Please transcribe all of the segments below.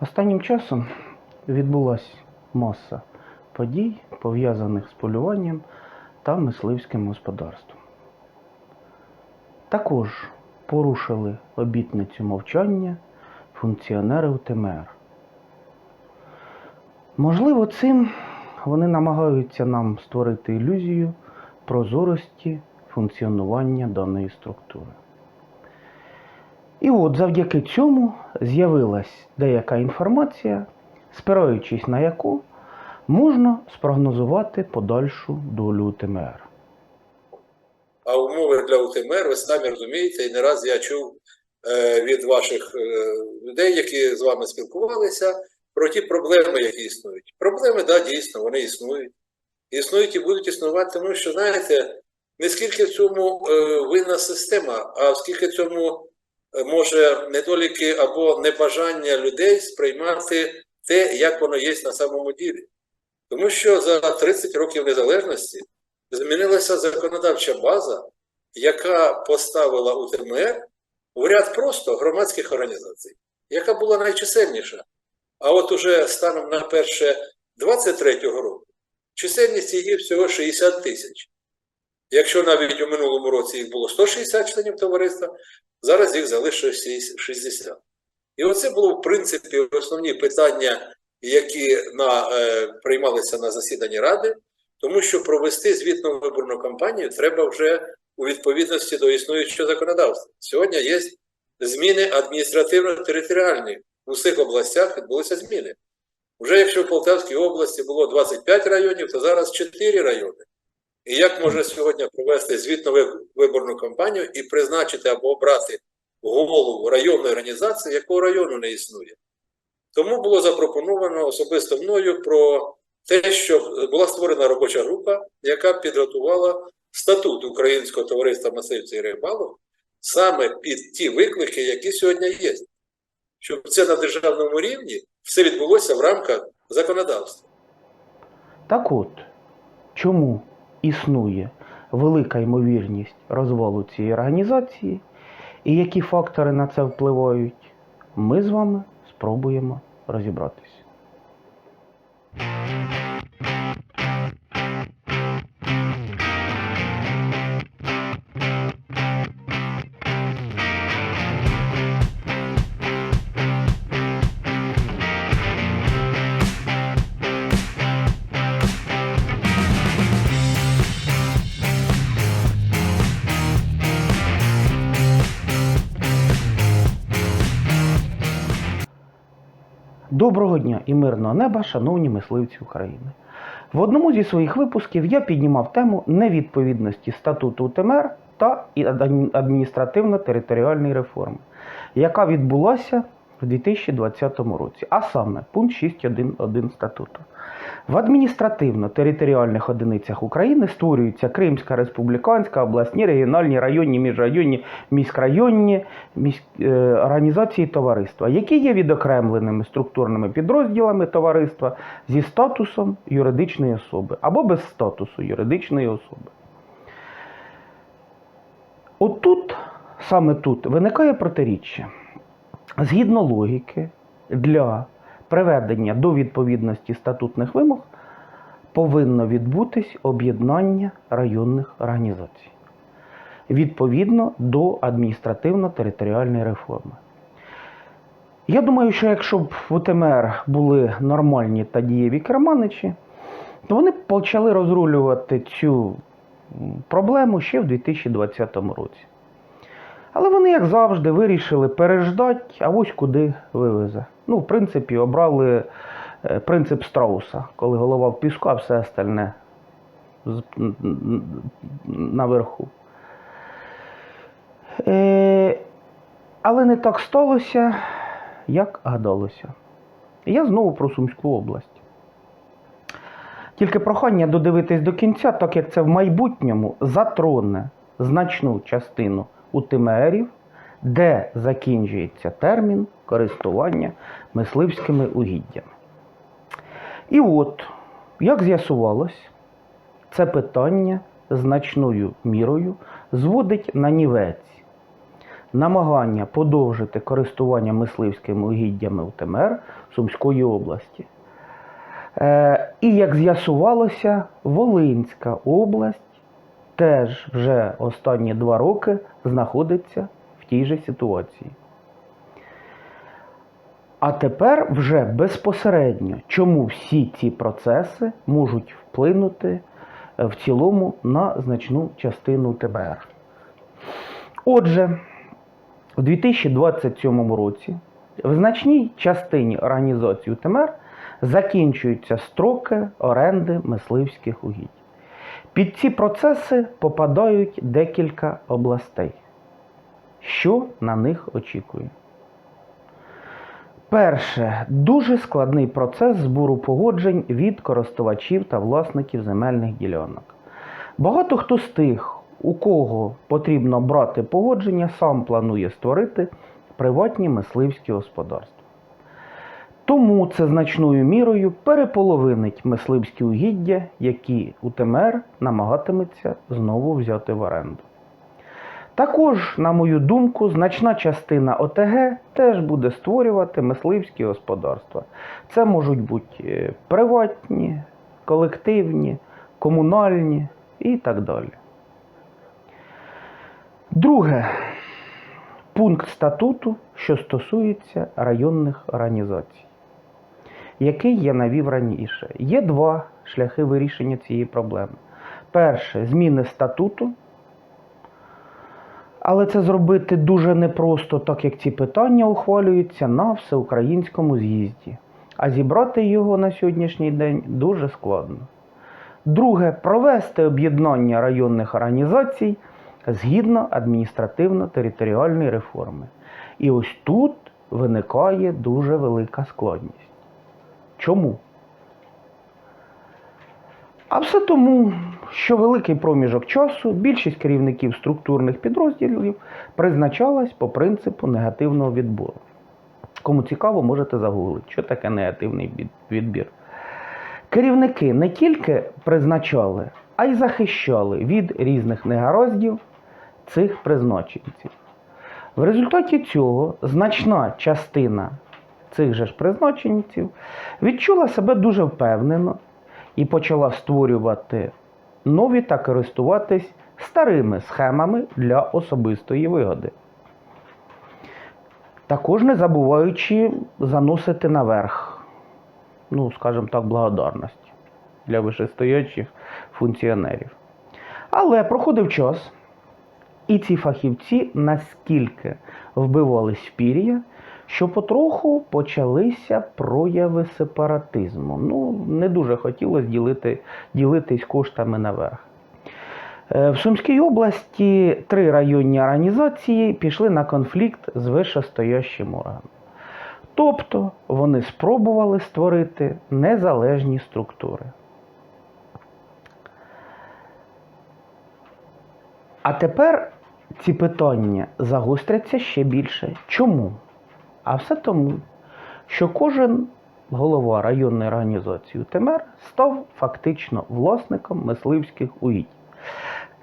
Останнім часом відбулася маса подій, пов'язаних з полюванням та мисливським господарством. Також порушили обітницю мовчання функціонери УТМР. Можливо, цим вони намагаються нам створити ілюзію прозорості функціонування даної структури. І от завдяки цьому з'явилась деяка інформація, спираючись на яку можна спрогнозувати подальшу долю УТМР. А умови для УТМР, ви самі розумієте, і не раз я чув е, від ваших е, людей, які з вами спілкувалися, про ті проблеми, які існують. Проблеми, так, да, дійсно, вони існують. Існують і будуть існувати, тому що, знаєте, не скільки в цьому е, винна система, а скільки в цьому може недоліки або небажання людей сприймати те, як воно є на самому ділі. Тому що за 30 років незалежності змінилася законодавча база, яка поставила УТМР в ряд просто громадських організацій, яка була найчисельніша. А от уже станом на перше 23-го року чисельність її всього 60 тисяч. Якщо навіть у минулому році їх було 160 членів товариства, зараз їх залишилось 60. І оце було, в принципі, основні питання, які на, е, приймалися на засіданні Ради, тому що провести звітну виборну кампанію треба вже у відповідності до існуючого законодавства. Сьогодні є зміни адміністративно-територіальні. В усіх областях відбулися зміни. Вже якщо в Полтавській області було 25 районів, то зараз 4 райони. І як можна сьогодні провести звітну виборну кампанію і призначити або обрати голову районної організації, якого району не існує? Тому було запропоновано особисто мною про те, що була створена робоча група, яка підготувала статут Українського товариства мисливців і рибалок саме під ті виклики, які сьогодні є. Щоб це на державному рівні все відбулося в рамках законодавства. Так от, чому існує велика ймовірність розвалу цієї організації і які фактори на це впливають, ми з вами спробуємо розібратися. Доброго дня і мирного неба, шановні мисливці України. В одному зі своїх випусків я піднімав тему невідповідності статуту УТМР та адміністративно-територіальної реформи, яка відбулася в 2020 році, а саме пункт 6.1.1 статуту. В адміністративно-територіальних одиницях України створюються Кримська республіканська, обласні, регіональні, районні, міжрайонні, міськрайонні місь... е, організації товариства, які є відокремленими структурними підрозділами товариства зі статусом юридичної особи або без статусу юридичної особи. Отут, саме тут, виникає протиріччя. Згідно логіки, для приведення до відповідності статутних вимог повинно відбутись об'єднання районних організацій відповідно до адміністративно-територіальної реформи. Я думаю, що якщо б в УТМР були нормальні та дієві керманичі, то вони б почали розрулювати цю проблему ще в 2020 році. Але вони, як завжди, вирішили переждати, а ось куди вивезе. Ну, в принципі, обрали е, принцип страуса, коли голова в піску, а все остальне наверху. Е, але не так сталося, як гадалося. Я знову про Сумську область. Тільки прохання додивитись до кінця, так як це в майбутньому затроне значну частину УТМРів, де закінчується термін користування мисливськими угіддями. І от, як з'ясувалось, це питання значною мірою зводить на нівець намагання подовжити користування мисливськими угіддями в ТМР Сумської області. Е, і як з'ясувалося, Волинська область теж вже останні два роки знаходиться в тій же ситуації. А тепер вже безпосередньо, чому всі ці процеси можуть вплинути е, в цілому на значну частину ТБР. Отже, у 2027 році в значній частині організації УТМР закінчуються строки оренди мисливських угідь. Під ці процеси попадають декілька областей. Що на них очікує? Перше, дуже складний процес збору погоджень від користувачів та власників земельних ділянок. Багато хто з тих, у кого потрібно брати погодження, сам планує створити приватні мисливські господарства. Тому це значною мірою переполовинить мисливські угіддя, які УТМР намагатиметься знову взяти в оренду. Також, на мою думку, значна частина ОТГ теж буде створювати мисливські господарства. Це можуть бути е, приватні, колективні, комунальні і так далі. Друге. Пункт статуту, що стосується районних організацій, який я навів раніше. Є два шляхи вирішення цієї проблеми. Перше зміни статуту. Але це зробити дуже непросто, так як ці питання ухвалюються на всеукраїнському з'їзді. А зібрати його на сьогоднішній день дуже складно. Друге, провести об'єднання районних організацій згідно адміністративно-територіальної реформи. І ось тут виникає дуже велика складність. Чому? А все тому, що великий проміжок часу більшість керівників структурних підрозділів призначалась по принципу негативного відбору. Кому цікаво, можете загуглити, що таке негативний відбір. Керівники не тільки призначали, а й захищали від різних негараздів цих призначенців. В результаті цього значна частина цих же ж призначенців відчула себе дуже впевнено і почала створювати нові та користуватись старими схемами для особистої вигоди. Також не забуваючи заносити наверх, ну, скажімо так, благодарність для вищестоячих функціонерів. Але проходив час, і ці фахівці наскільки вбивались в пір'я, що потроху почалися прояви сепаратизму. Ну, не дуже хотілося ділити, ділитись коштами наверх. Е, В Сумській області три районні організації пішли на конфлікт з вищестоящим органом. Тобто вони спробували створити незалежні структури. А тепер ці питання загостряться ще більше. Чому? А все тому, що кожен голова районної організації УТМР став фактично власником мисливських угідь.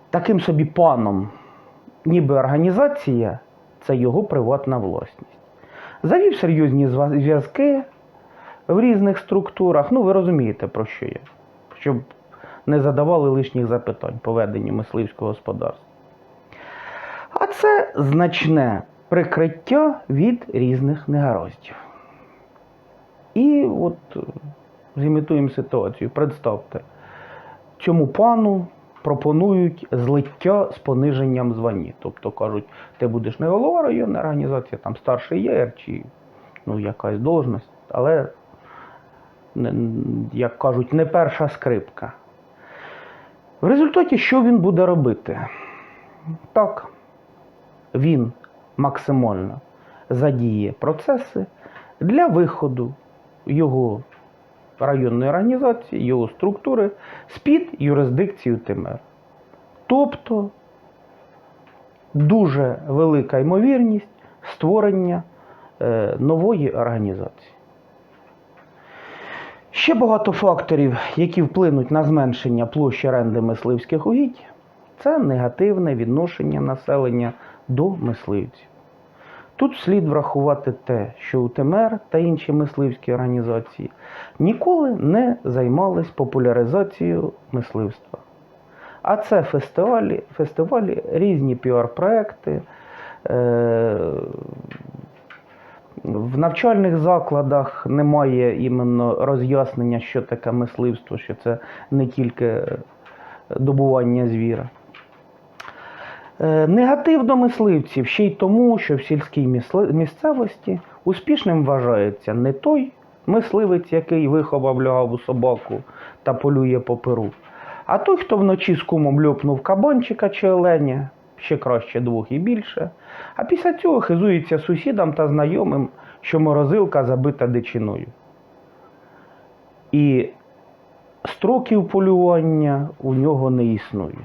Таким собі паном, ніби організація це його приватна власність. Завів серйозні зв'язки в різних структурах. Ну, ви розумієте, про що я. Щоб не задавали лишніх запитань по веденню мисливського господарства. А це значне прикриття від різних негараздів. І от е, зімітуємо ситуацію. Представте, цьому пану пропонують злиття з пониженням звані. Тобто кажуть, ти будеш не голова районної організації, там старший єр чи ну, якась должність, але, як кажуть, не перша скрипка. В результаті що він буде робити? Так, він максимально задіє процеси для виходу його районної організації, його структури з-під юрисдикції ТМР. Тобто дуже велика ймовірність створення е, нової організації. Ще багато факторів, які вплинуть на зменшення площі оренди мисливських угідь, це негативне відношення населення до мисливців. Тут слід врахувати те, що УТМР та інші мисливські організації ніколи не займались популяризацією мисливства. А це фестивалі, фестивалі різні піар-проекти. Е- в навчальних закладах немає іменно роз'яснення, що таке мисливство, що це не тільки добування звіра. Е, Негатив до мисливців ще й тому, що в сільській місцевості успішним вважається не той мисливець, який виховав лягаву собаку та полює по перу, а той, хто вночі з кумом льопнув кабанчика чи оленя, ще краще двох і більше, а після цього хизується сусідам та знайомим, що морозилка забита дичиною. І строків полювання у нього не існує.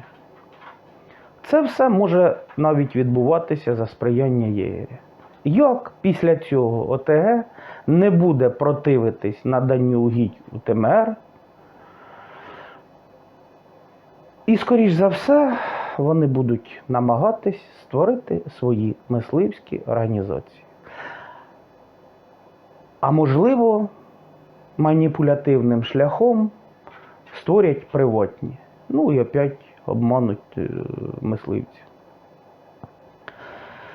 Це все може навіть відбуватися за сприяння єгеря. Як після цього ОТГ не буде противитись наданню угідь у ТМР, і, скоріш за все, вони будуть намагатись створити свої мисливські організації. А можливо, маніпулятивним шляхом створять приватні. Ну і опять обмануть е, мисливців.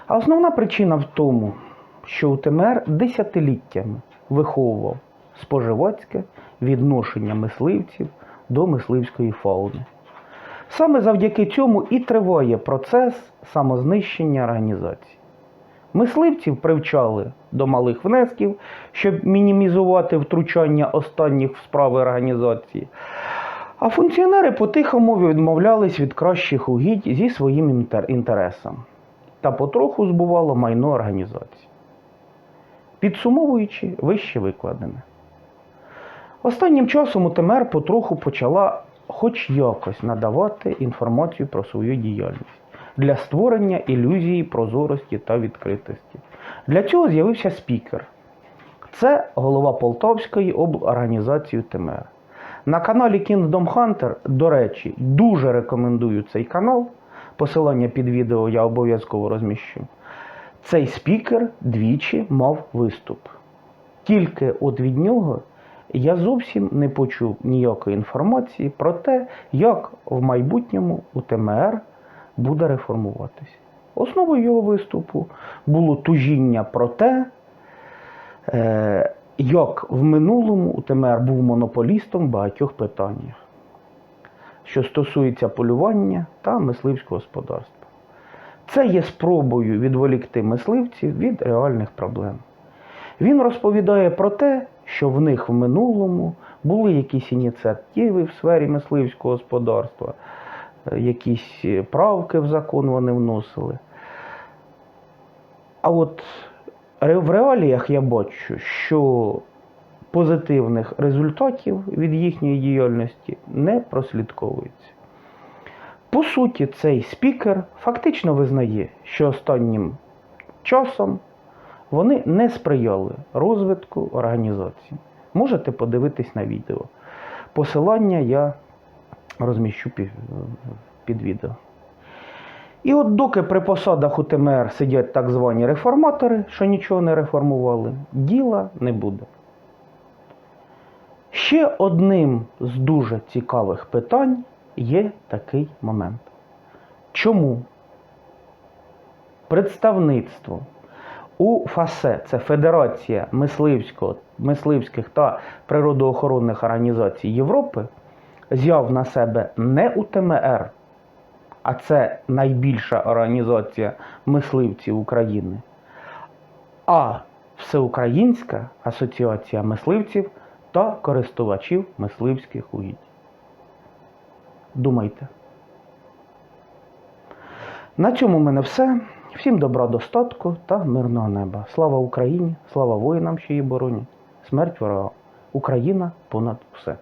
А основна причина в тому, що УТМР десятиліттями виховував споживацьке відношення мисливців до мисливської фауни. Саме завдяки цьому і триває процес самознищення організації. Мисливців привчали до малих внесків, щоб мінімізувати втручання останніх в справи організації. А функціонери по-тихому відмовлялись від кращих угідь зі своїм інтер- інтересом та потроху збувало майно організації. Підсумовуючи вище викладене. Останнім часом УТМР потроху почала хоч якось надавати інформацію про свою діяльність для створення ілюзії прозорості та відкритості. Для цього з'явився спікер. Це голова Полтавської облорганізації УТМР. На каналі Kingdom Hunter, до речі, дуже рекомендую цей канал. Посилання під відео я обов'язково розміщу. Цей спікер двічі мав виступ. Тільки от від нього я зовсім не почув ніякої інформації про те, як в майбутньому УТМР буде реформуватись. Основою його виступу було тужіння про те, е, як в минулому УТМР був монополістом в багатьох питаннях, що стосується полювання та мисливського господарства. Це є спробою відволікти мисливців від реальних проблем. Він розповідає про те, що в них в минулому були якісь ініціативи в сфері мисливського господарства, е, якісь правки в закон вони вносили. А от в реаліях я бачу, що позитивних результатів від їхньої діяльності не прослідковується. По суті, цей спікер фактично визнає, що останнім часом вони не сприяли розвитку організації. Можете подивитись на відео. Посилання я розміщу під, відео. І от доки при посадах УТМР сидять так звані реформатори, що нічого не реформували, діла не буде. Ще одним з дуже цікавих питань є такий момент. Чому представництво у ФАСЕ, це Федерація мисливських та природоохоронних організацій Європи, взяв на себе не УТМР, а це найбільша організація мисливців України, а Всеукраїнська асоціація мисливців та користувачів мисливських угідь. Думайте. На цьому в мене все. Всім добра достатку та мирного неба. Слава Україні, слава воїнам, що її боронять. Смерть ворога. Україна понад все.